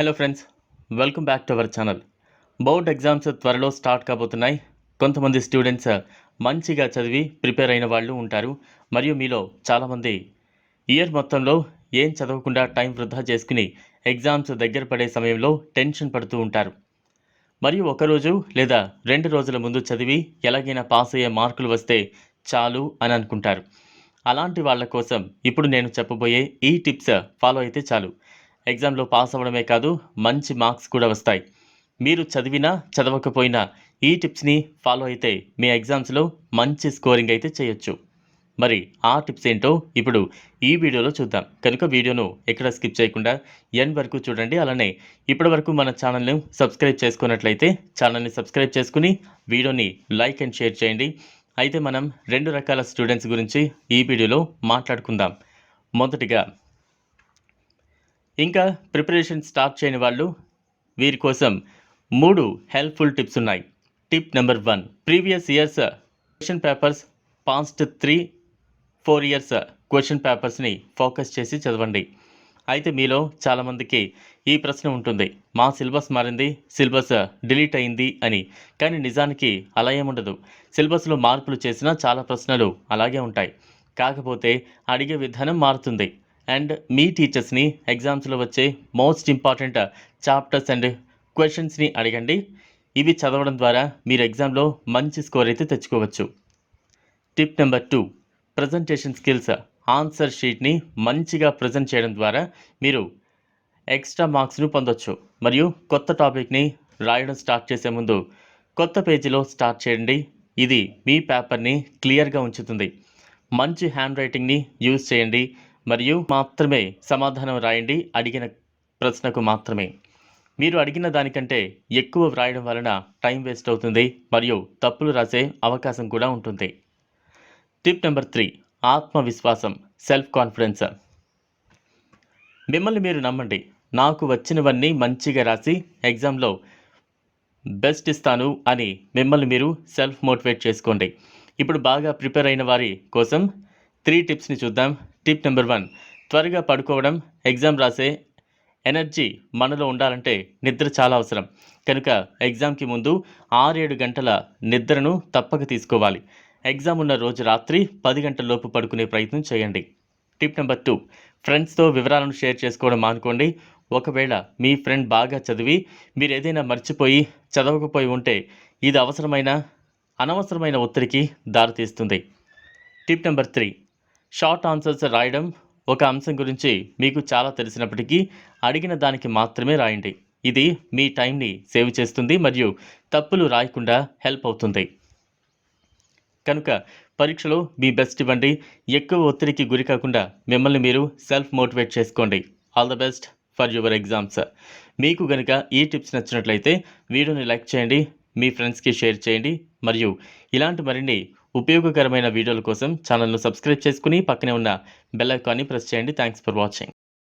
Hello friends welcome back to our channel board exams త్వరలో start కాబోతున్నాయి. కొంతమంది students మంచిగా చదివి ప్రిపేర్ అయిన వాళ్ళు ఉంటారు. మరియు మీలో చాలామంది ఇయర్ మొత్తంలో ఏం చదవకుండా టైం వృధా చేసుకుని ఎగ్జామ్స్ దగ్గర పడే సమయంలో టెన్షన్ పడుతూ ఉంటారు. మరియు ఒకరోజు లేదా రెండు రోజుల ముందు చదివి ఎలాగైనా పాస్ అయ్యే మార్కులు వస్తే చాలు అని అనుకుంటారు. అలాంటి వాళ్ళ కోసం ఇప్పుడు నేను చెప్పబోయే ఈ టిప్స్ ఫాలో అయితే చాలు. ఎగ్జామ్లో పాస్ అవ్వడమే కాదు మంచి మార్క్స్ కూడా వస్తాయి. మీరు చదివినా చదవకపోయినా ఈ టిప్స్ని ఫాలో అయితే మీ ఎగ్జామ్స్లో మంచి స్కోరింగ్ అయితే చేయొచ్చు. మరి ఆ టిప్స్ ఏంటో ఇప్పుడు ఈ వీడియోలో చూద్దాం. కనుక వీడియోను ఎక్కడ స్కిప్ చేయకుండా ఎండ్ వరకు చూడండి. అలానే ఇప్పటి వరకు మన ఛానల్ని సబ్స్క్రైబ్ చేసుకున్నట్లయితే ఛానల్ని సబ్స్క్రైబ్ చేసుకుని వీడియోని లైక్ అండ్ షేర్ చేయండి. అయితే మనం రెండు రకాల స్టూడెంట్స్ గురించి ఈ వీడియోలో మాట్లాడుకుందాం. మొదటిగా ఇంకా ప్రిపరేషన్ స్టార్ట్ చేయని వాళ్ళు వీరి కోసం మూడు హెల్ప్ఫుల్ టిప్స్ ఉన్నాయి. Tip number one previous years question papers past three four years question పేపర్స్ని focus చేసి చదవండి. అయితే మీలో చాలామందికి ఈ ప్రశ్న ఉంటుంది. మా సిలబస్ మారింది సిలబస్ uh, డిలీట్ అయింది అని. కానీ నిజానికి అలా ఏముండదు సిలబస్లో మార్పులు చేసిన చాలా ప్రశ్నలు అలాగే ఉంటాయి. కాకపోతే అడిగే విధానం మారుతుంది. అండ్ మీ టీచర్స్ని ఎగ్జామ్స్లో వచ్చే మోస్ట్ ఇంపార్టెంట్ చాప్టర్స్ అండ్ క్వశ్చన్స్ని అడగండి. ఇవి చదవడం ద్వారా మీరు ఎగ్జామ్లో మంచి స్కోర్ అయితే తెచ్చుకోవచ్చు. Tip number two presentation skills answer షీట్ని మంచిగా ప్రజెంట్ చేయడం ద్వారా మీరు ఎక్స్ట్రా మార్క్స్ను పొందొచ్చు. మరియు కొత్త టాపిక్ని రాయడం స్టార్ట్ చేసే ముందు కొత్త పేజీలో స్టార్ట్ చేయండి. ఇది మీ పేపర్ని క్లియర్గా ఉంచుతుంది. మంచి హ్యాండ్ రైటింగ్ని యూజ్ చేయండి. మరియు మాత్రమే సమాధానం రాయండి. అడిగిన ప్రశ్నకు మాత్రమే. మీరు అడిగిన దానికంటే ఎక్కువ వ్రాయడం వలన టైం వేస్ట్ అవుతుంది మరియు తప్పులు రాసే అవకాశం కూడా ఉంటుంది. టిప్ నెంబర్ త్రీ ఆత్మవిశ్వాసం సెల్ఫ్ కాన్ఫిడెన్స్ మిమ్మల్ని మీరు నమ్మండి. నాకు వచ్చినవన్నీ మంచిగా రాసి ఎగ్జామ్లో బెస్ట్ ఇస్తాను అని మిమ్మల్ని మీరు సెల్ఫ్ మోటివేట్ చేసుకోండి. ఇప్పుడు బాగా ప్రిపేర్ అయిన వారి కోసం త్రీ టిప్స్ని చూద్దాం. Tip number one. త్వరగా పడుకోవడం ఎగ్జామ్ రాసే ఎనర్జీ మనలో ఉండాలంటే నిద్ర చాలా అవసరం. కనుక ఎగ్జామ్కి ముందు ఆరేడు గంటల నిద్రను తప్పక తీసుకోవాలి. ఎగ్జామ్ ఉన్న రోజు రాత్రి పది గంటల లోపు పడుకునే ప్రయత్నం చేయండి. Tip number two. ఫ్రెండ్స్తో వివరాలను షేర్ చేసుకోవడం మానుకోండి. ఒకవేళ మీ ఫ్రెండ్ బాగా చదివి మీరు ఏదైనా మర్చిపోయి చదవకపోయి ఉంటే ఇది అవసరమైన అనవసరమైన ఒత్తిడికి దారితీస్తుంది. Tip number three. Short answers రాయడం ఒక అంశం గురించి మీకు చాలా తెలిసినప్పటికీ అడిగిన దానికి మాత్రమే రాయండి. ఇది మీ టైంని సేవ్ చేస్తుంది మరియు తప్పులు రాయకుండా హెల్ప్ అవుతుంది. కనుక పరీక్షలో మీ బెస్ట్ ఇవ్వండి. ఎక్కువ ఒత్తిడికి గురి కాకుండా మిమ్మల్ని మీరు సెల్ఫ్ మోటివేట్ చేసుకోండి. All the best for your exams మీకు గనుక ఈ టిప్స్ నచ్చినట్లయితే వీడియోని లైక్ చేయండి. మీ ఫ్రెండ్స్కి షేర్ చేయండి. మరియు ఇలాంటి మరిన్ని ఉపయోగకరమైన వీడియోల కోసం ఛానల్ను సబ్స్క్రైబ్ చేసుకుని పక్కనే ఉన్న బెల్ ఐకాన్ని ప్రెస్ చేయండి. Thanks for watching